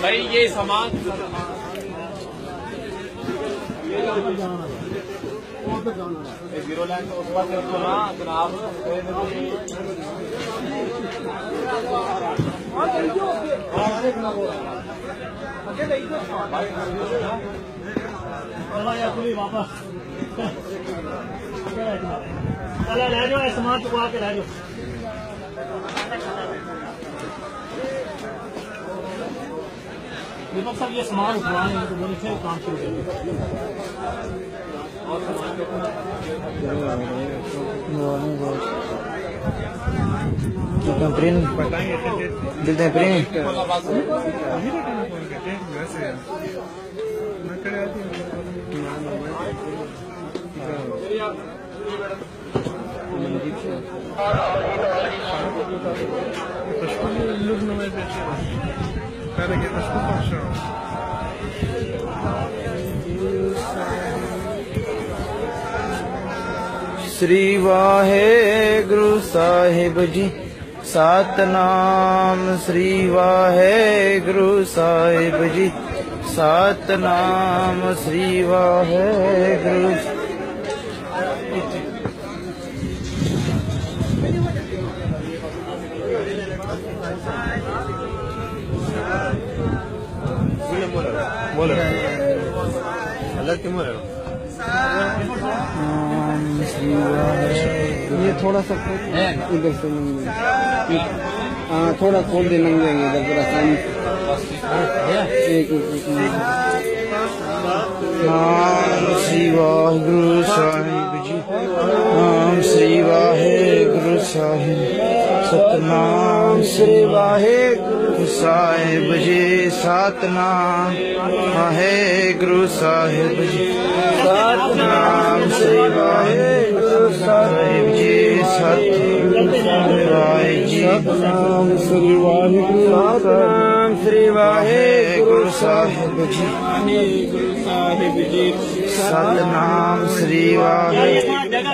بھائی یہ سامان۔ جناب۔ जाए इनके पास तो हो गए भाई ये सामान जीरो लाइन तो उस पास रखो ना जनाब चलो यार पुलिस वापस चलो रह जाओ ये सामान चुकवा के रह जाओ दीपक साहब ये सामान उठवाएं तो बोले फिर काम शुरू करेंगे Kita print. Kita print. Pera que acho que eu tô chão. ਸ੍ਰੀ ਵਾਹਿਗੁਰੂ ਸਾਹਿਬ ਜੀ ਸਤਨਾਮ ਸ੍ਰੀ ਵਾਹਿਗੁਰੂ ਸਾਹਿਬ ਜੀ। ਸਤਨਾਮ ਸ੍ਰੀ ਵਾਹਿਗੁਰੂ। ਬੋਲੋ ਬੋਲੋ ਅੱਲਾ ਕੀ ਮੋਲੋ ये थोड़ा सा इधर से हाँ थोड़ा खोल दे लग जाएंगे इधर पूरा सामने एक एक नाम श्री वाहगुरु साहिब जी नाम श्री वाहे गुरु साहिब सतनाम ਨਾਮ ਸ੍ਰੀ ਵਾਹਿਗੁਰੂ ਸਾਹਿਬ ਜੀ, ਸਤਨਾਮ। ਵਾਹਿਗੁਰੂ ਸਾਹਿਬ ਜੀ, ਸਤਨਾਮ ਸ੍ਰੀ ਵਾਹਿਗੁਰੂ ਸਾਹਿਬ ਜੀ, ਸਤਨਾਮ ਜੀ ਸਤਨਾਮ ਸ੍ਰੀ ਵਾਹਿਗੁਰੂ ਸਤਨਾਮ ਸ੍ਰੀ ਵਾਹਿਗੁਰੂ ਸਾਹਿਬ ਜੀ ਵਾਹਿਗੁਰੂ ਸਾਹਿਬ ਜੀ। ਸਤਨਾਮ ਸ੍ਰੀ ਵਾਹਿਗੁਰੂ।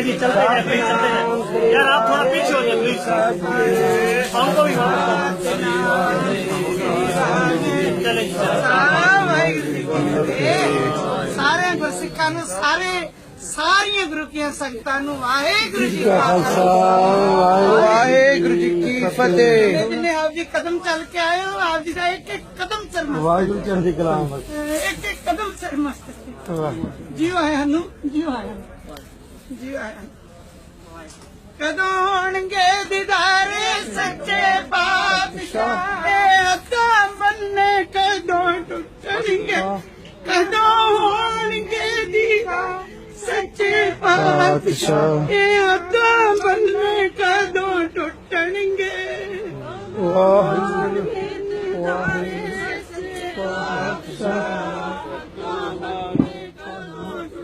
ਸਾਹਿਬ ਜੀ चले जी चलते हैं प्लीज चलते हैं यार आप थोड़ा पीछे हो जाए प्लीज हमको भी चले जी ਸਾਰੇ ਗੁਰਸਿੱਖਾਂ ਨੂੰ ਸਾਰੇ ਸਾਰੀਆਂ ਗੁਰੂ ਕੀਆਂ ਸੰਗਤਾਂ ਨੂੰ ਵਾਹਿਗੁਰੂ ਜੀ ਕਾ ਖਾਲਸਾ ਵਾਹਿਗੁਰੂ ਜੀ ਕੀ ਫਤਿਹ ਜਿੰਨੇ ਆਪ ਜੀ ਕਦਮ ਚੱਲ ਕੇ ਆਏ ਹੋ ਆਪ ਜੀ ਦਾ ਇੱਕ ਇੱਕ ਕਦਮ ਸਰਮਸਤ ਵਾਹਿਗੁਰੂ ਚੜ੍ਹਦੀ ਕਲਾ ਇੱਕ ਇੱਕ ਕਦਮ ਸਰਮਸਤ ਜੀਓ ਆਇਆ ਨੂੰ ਜੀਓ ਆਇਆ ਨੂੰ। ਕਦੋਂ ਆਉਣਗੇ ਦੀਦਾਰੇ ਸੱਚੇ ਪਾਤਸ਼ਾਹ? ਇਹ ਅੱਖਾਂ ਬੰਨੇ ਕਦੋਂ ਟੁੱਟਣਗੇ? ਕਦੋਂ ਹੋਣਗੇ ਦੀਦਾਰ ਸੱਚੇ ਪਾਤਸ਼ਾਹ? ਇਹ ਅੱਖਾਂ ਬੰਨੇ ਕਦੋਂ ਟੁੱਟਣਗੇ? ਵਾਹਿਗੁਰੂ। ਵਾਹਿਗੁਰੂ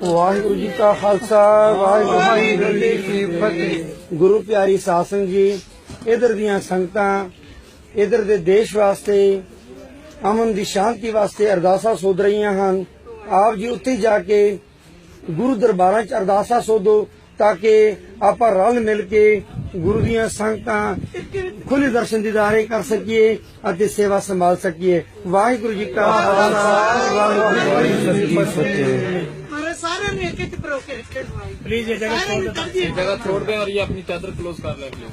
ਵਾਹਿਗੁਰੂ ਜੀ ਕਾ ਖਾਲਸਾ, ਵਾਹਿਗੁਰੂ ਜੀ ਕੀ ਫਤਿਹ। ਗੁਰੂ ਪਿਆਰੀ ਸਾਧ ਸੰਗਤ ਜੀ, ਇਧਰ ਦੀਆਂ ਸੰਗਤਾਂ, ਇਧਰ ਦੇ ਦੇਸ਼ ਵਾਸਤੇ, ਅਮਨ ਦੀ ਸ਼ਾਂਤੀ ਵਾਸਤੇ ਅਰਦਾਸਾਂ ਸੋਧ ਰਹੀਆਂ ਹਨ। ਆਪ ਜੀ ਉੱਥੇ ਜਾ ਕੇ ਗੁਰੂ ਦਰਬਾਰਾਂ 'ਚ ਅਰਦਾਸਾਂ ਸੋਧੋ, ਤਾਂ ਕਿ ਆਪਾਂ ਰਲ ਮਿਲ ਕੇ ਗੁਰੂ ਦੀਆਂ ਸੰਗਤਾਂ ਖੁੱਲੇ ਦਰਸ਼ਨ ਦੀਦਾਰੇ ਕਰ ਸਕੀਏ ਅਤੇ ਸੇਵਾ ਸੰਭਾਲ ਸਕੀਏ। ਵਾਹਿਗੁਰੂ ਜੀ ਕਾ ਖਾਲਸਾ, ਵਾਹਿਗੁਰੂ ਜੀ ਕੀ ਫਤਿਹ। हमारे सारे ने एक एक प्रो के रखे हुए हैं। प्लीज ये जगह सारे ने कर दिए। जगह छोड़ दें और ये अपनी चादर क्लोज कर लें प्लीज